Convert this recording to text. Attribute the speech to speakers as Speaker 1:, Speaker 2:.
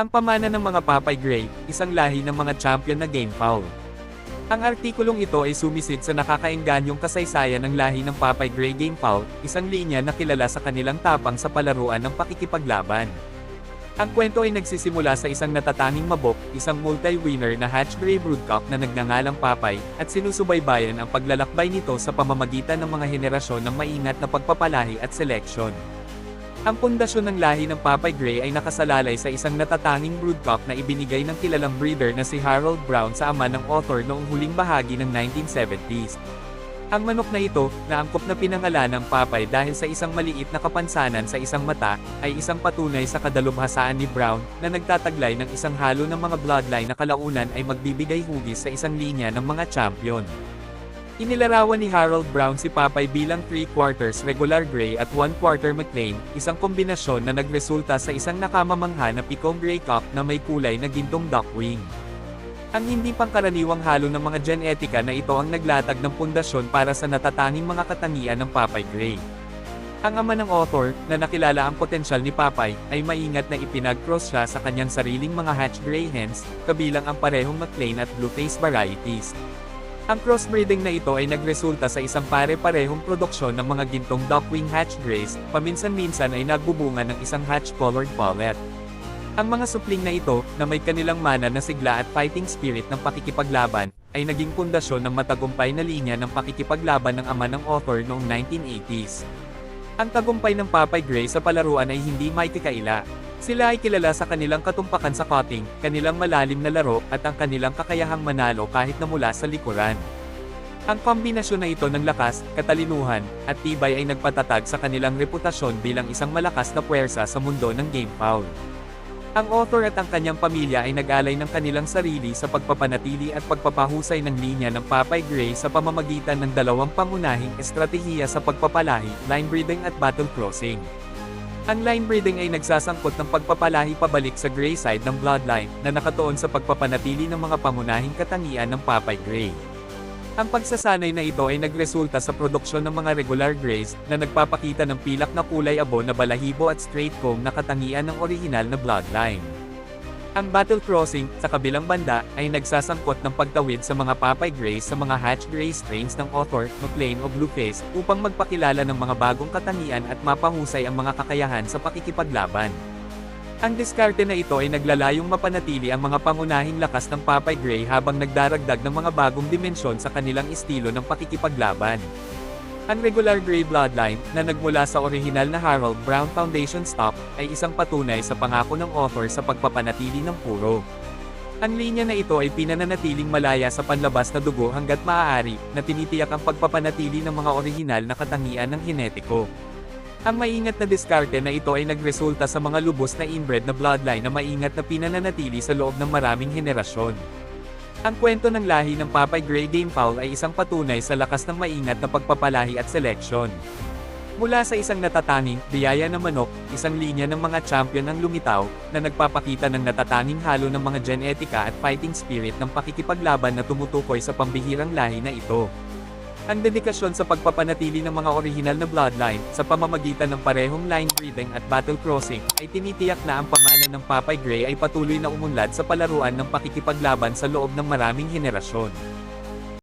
Speaker 1: Ang pamana ng mga Papay Gray, isang lahi ng mga champion na game foul. Ang artikulong ito ay sumisid sa nakakaenganyong kasaysayan ng lahi ng Papay Gray Game Foul, isang linya na kilala sa kanilang tapang sa palaruan ng pakikipaglaban. Ang kwento ay nagsisimula sa isang natatanging mabok, isang multi-winner na Hatch Gray Broodcock na nagngangalang Papay, at sinusubaybayan ang paglalakbay nito sa pamamagitan ng mga henerasyon ng maingat na pagpapalahi at seleksyon. Ang pundasyon ng lahi ng Papay Gray ay nakasalalay sa isang natatanging broodcock na ibinigay ng kilalang breeder na si Harold Brown sa ama ng author noong huling bahagi ng 1970s. Ang manok na ito, na angkop na pinangalan ng Papay dahil sa isang maliit na kapansanan sa isang mata, ay isang patunay sa kadalubhasaan ni Brown, na nagtataglay ng isang halo ng mga bloodline na kalaunan ay magbibigay hugis sa isang linya ng mga champion. Inilarawan ni Harold Brown si Papay bilang 3 quarters regular gray at 1 quarter McLean, isang kombinasyon na nagresulta sa isang nakamamangha na pikong gray cock na may kulay na gintong duckwing. Ang hindi pangkaraniwang halo ng mga genetika na ito ang naglatag ng pundasyon para sa natatanging mga katangian ng Papay Gray. Ang ama ng author, na nakilala ang potensyal ni Papay, ay maingat na ipinag-cross siya sa kanyang sariling mga Hatch Gray hens, kabilang ang parehong McLean at Blueface varieties. Ang crossbreeding na ito ay nagresulta sa isang pare-parehong produksyon ng mga gintong Duckwing Hatch Grays, paminsan-minsan ay nagbubunga ng isang hatch-colored pollet. Ang mga supling na ito, na may kanilang mana na sigla at fighting spirit ng pakikipaglaban, ay naging pundasyon ng matagumpay na linya ng pakikipaglaban ng ama ng author noong 1980s. Ang tagumpay ng Papay Gray sa palaruan ay hindi may kakaila. Sila ay kilala sa kanilang katumpakan sa cutting, kanilang malalim na laro, at ang kanilang kakayahang manalo kahit na mula sa likuran. Ang kombinasyon na ito ng lakas, katalinuhan, at tibay ay nagpatatag sa kanilang reputasyon bilang isang malakas na puwersa sa mundo ng game foul. Ang author at ang kanyang pamilya ay nag-alay ng kanilang sarili sa pagpapanatili at pagpapahusay ng linya ng Papay Gray sa pamamagitan ng dalawang pangunahing estratehiya sa pagpapalahi, line breeding at battle crossing. Ang line breeding ay nagsasangkot ng pagpapalahi pabalik sa gray side ng bloodline, na nakatuon sa pagpapanatili ng mga pangunahing katangian ng Papay Gray. Ang pagsasanay na ito ay nagresulta sa produksyon ng mga regular grays, na nagpapakita ng pilak na kulay abo na balahibo at straight comb na katangian ng orihinal na bloodline. Ang battle crossing, sa kabilang banda, ay nagsasangkot ng pagtawid sa mga papay grays sa mga hatch gray strains ng author, McLean o Blueface, upang magpakilala ng mga bagong katangian at mapahusay ang mga kakayahan sa pakikipaglaban. Ang diskarte na ito ay naglalayong mapanatili ang mga pangunahing lakas ng Papay Gray habang nagdaragdag ng mga bagong dimensyon sa kanilang estilo ng pakikipaglaban. Ang regular Gray bloodline, na nagmula sa orihinal na Harold Brown Foundation stock, ay isang patunay sa pangako ng author sa pagpapanatili ng puro. Ang linya na ito ay pinananatiling malaya sa panlabas na dugo hanggat maaari, na tinitiyak ang pagpapanatili ng mga orihinal na katangian ng genetiko. Ang maingat na diskarte na ito ay nagresulta sa mga lubos na inbred na bloodline na maingat na pinananatili sa loob ng maraming henerasyon. Ang kwento ng lahi ng Papay Gray Game Foul ay isang patunay sa lakas ng maingat na pagpapalahi at seleksyon. Mula sa isang natatanging, biyaya na manok, isang linya ng mga champion ang lumitaw, na nagpapakita ng natatanging halo ng mga genetika at fighting spirit ng pakikipaglaban na tumutukoy sa pambihirang lahi na ito. Ang dedikasyon sa pagpapanatili ng mga orihinal na bloodline, sa pamamagitan ng parehong line breeding at battle crossing, ay tinitiyak na ang pamana ng Papay Gray ay patuloy na umunlad sa palaruan ng pakikipaglaban sa loob ng maraming henerasyon.